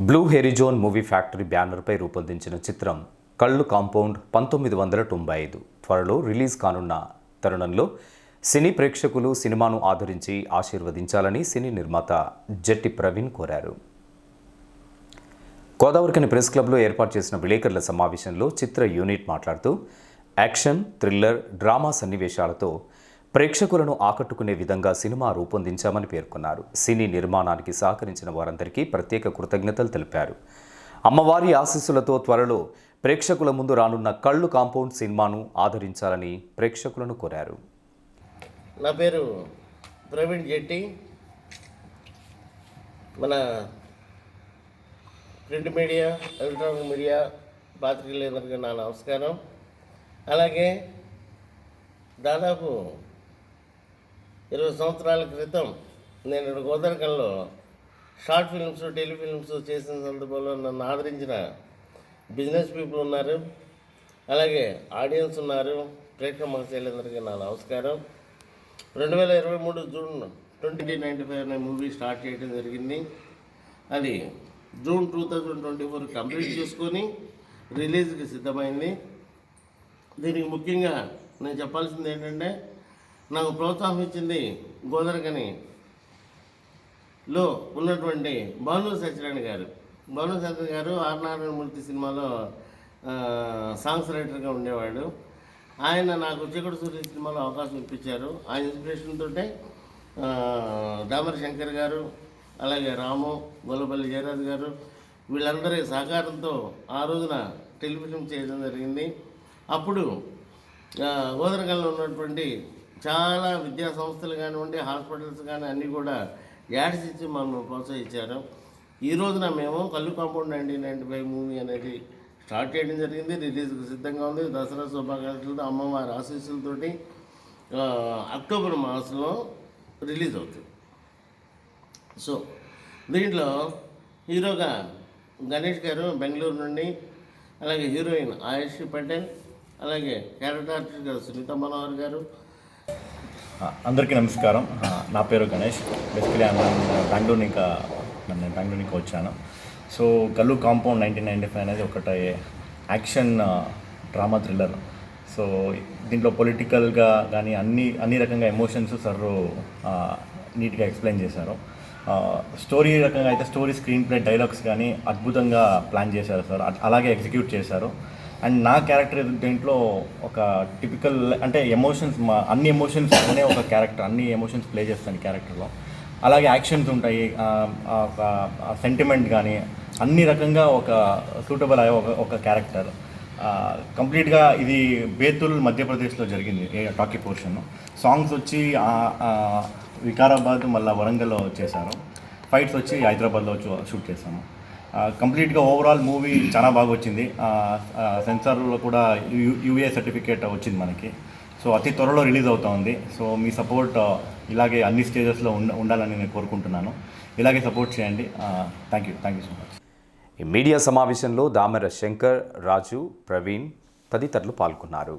Blue హెరిజోన్ movie factory బ్యానర్పై రూపొందించిన చిత్రం కళ్ళు కాంపౌండ్ పంతొమ్మిది వందల తొంభై ఐదు. త్వరలో రిలీజ్ కానున్న తరుణంలో సినీ ప్రేక్షకులు సినిమాను ఆదరించి ఆశీర్వదించాలని సినీ నిర్మాత జట్టి ప్రవీణ్ కోరారు. గోదావరికని ప్రెస్ క్లబ్లో ఏర్పాటు చేసిన విలేకరుల సమావేశంలో చిత్ర యూనిట్ మాట్లాడుతూ యాక్షన్ థ్రిల్లర్ డ్రామా సన్నివేశాలతో ప్రేక్షకులను ఆకట్టుకునే విధంగా సినిమా రూపొందించామని పేర్కొన్నారు. సినీ నిర్మాణానికి సహకరించిన వారందరికీ ప్రత్యేక కృతజ్ఞతలు తెలిపారు. అమ్మవారి ఆశీస్సులతో త్వరలో ప్రేక్షకుల ముందు రానున్న కళ్ళు కాంపౌండ్ సినిమాను ఆదరించాలని ప్రేక్షకులను కోరారు. నా పేరు ప్రవీణ్ జెట్టి. మన ప్రింట్ మీడియా ఎలక్ట్రానిక్ మీడియా పాత్రికలందరికీ నా నమస్కారం. అలాగే దాదాపు ఇరవై సంవత్సరాల క్రితం నేను గోదరకంలో షార్ట్ ఫిల్మ్స్ టెలిఫిల్మ్స్ చేసిన సందర్భంలో నన్ను ఆదరించిన బిజినెస్ పీపుల్ ఉన్నారు. అలాగే ఆడియన్స్ ఉన్నారు. ప్రేక్షక మహశైలందరికీ నా నమస్కారం. రెండు వేల ఇరవై మూడు జూన్ ట్వంటీ నైంటీ ఫైవ్ అనే మూవీ స్టార్ట్ చేయడం జరిగింది. అది June two thousand twenty four complete చేసుకొని రిలీజ్కి సిద్ధమైంది. దీనికి ముఖ్యంగా నేను చెప్పాల్సింది ఏంటంటే నాకు ప్రోత్సాహం ఇచ్చింది గోదరకని లో ఉన్నటువంటి భాను సత్యనారాయణ గారు. భాను సత్యనారాయణ గారు ఆర్ నారాయణమూర్తి సినిమాలో సాంగ్స్ రైటర్గా ఉండేవాడు. ఆయన నాకు చీకటి సూర్య సినిమాలో అవకాశం ఇప్పించారు. ఆ ఇన్స్పిరేషన్ తోటే శంకర్ గారు అలాగే రాము గొల్లపల్లి జయరాజు గారు వీళ్ళందరి సహకారంతో ఆ రోజున టెలివిజన్ చేయడం జరిగింది. అప్పుడు గోదరగల్లో ఉన్నటువంటి చాలా విద్యా సంస్థలు కానివ్వండి హాస్పిటల్స్ కానీ అన్నీ కూడా యాడ్స్ ఇచ్చి మనం ప్రోత్సహించారు. ఈ రోజున మేము Kallu compound nineteen ninety five movie అనేది స్టార్ట్ చేయడం జరిగింది. రిలీజ్కి సిద్ధంగా ఉంది. దసరా శుభాకాంక్షలతో అమ్మవారి ఆశీస్సులతోటి అక్టోబర్ మాసంలో రిలీజ్ అవుతుంది. సో దీంట్లో హీరోగా గణేష్ గారు బెంగళూరు నుండి అలాగే హీరోయిన్ ఆయుష్ పటేల్ అలాగే క్యారెక్టర్ ఆర్టిస్ట్ గారు సునీత మనోహర్ గారు అందరికీ నమస్కారం. నా పేరు గణేష్. బేసికలీ నేను బెంగళూరు ఇంకా నేను బెంగళూరు నుంచి వచ్చాను. సో గల్లు కాంపౌండ్ నైన్టీన్ నైంటీ ఫైవ్ అనేది ఒకటి యాక్షన్ డ్రామా థ్రిల్లర్. సో దీంట్లో పొలిటికల్గా కానీ అన్ని అన్ని రకంగా ఎమోషన్స్ సర్రు నీట్గా ఎక్స్ప్లెయిన్ చేశారు. స్టోరీ రకంగా అయితే స్టోరీ స్క్రీన్ ప్లే డైలాగ్స్ కానీ అద్భుతంగా ప్లాన్ చేశారు సార్. అలాగే ఎగ్జిక్యూట్ చేశారు. అండ్ నా క్యారెక్టర్ దేంట్లో ఒక టిపికల్ అంటే ఎమోషన్స్ మా అన్ని ఎమోషన్స్ అనే ఒక క్యారెక్టర్ అన్ని ఎమోషన్స్ ప్లే చేస్తాను క్యారెక్టర్లో. అలాగే యాక్షన్స్ ఉంటాయి ఒక సెంటిమెంట్ కానీ అన్ని రకంగా ఒక సూటబుల్ అయ్యే ఒక ఒక క్యారెక్టర్. కంప్లీట్గా ఇది బేతుల్ మధ్యప్రదేశ్లో జరిగింది టాకీ పోర్షన్ సాంగ్స్ వచ్చి వికారాబాద్ మళ్ళీ వరంగల్లో చేశాను ఫైట్స్ వచ్చి హైదరాబాద్లో షూట్ చేశాము. కంప్లీట్గా ఓవరాల్ మూవీ చాలా బాగా వచ్చింది. సెన్సార్లో కూడా యూఏ సర్టిఫికేట్ వచ్చింది మనకి. సో అతి త్వరలో రిలీజ్ అవుతా ఉంది. సో మీ సపోర్ట్ ఇలాగే అన్ని స్టేజెస్లో ఉండ ఉండాలని నేను కోరుకుంటున్నాను. ఇలాగే సపోర్ట్ చేయండి. Thank you thank you so much. ఈ మీడియా సమావేశంలో దామెర శంకర్ రాజు ప్రవీణ్ తదితరులు పాల్గొన్నారు.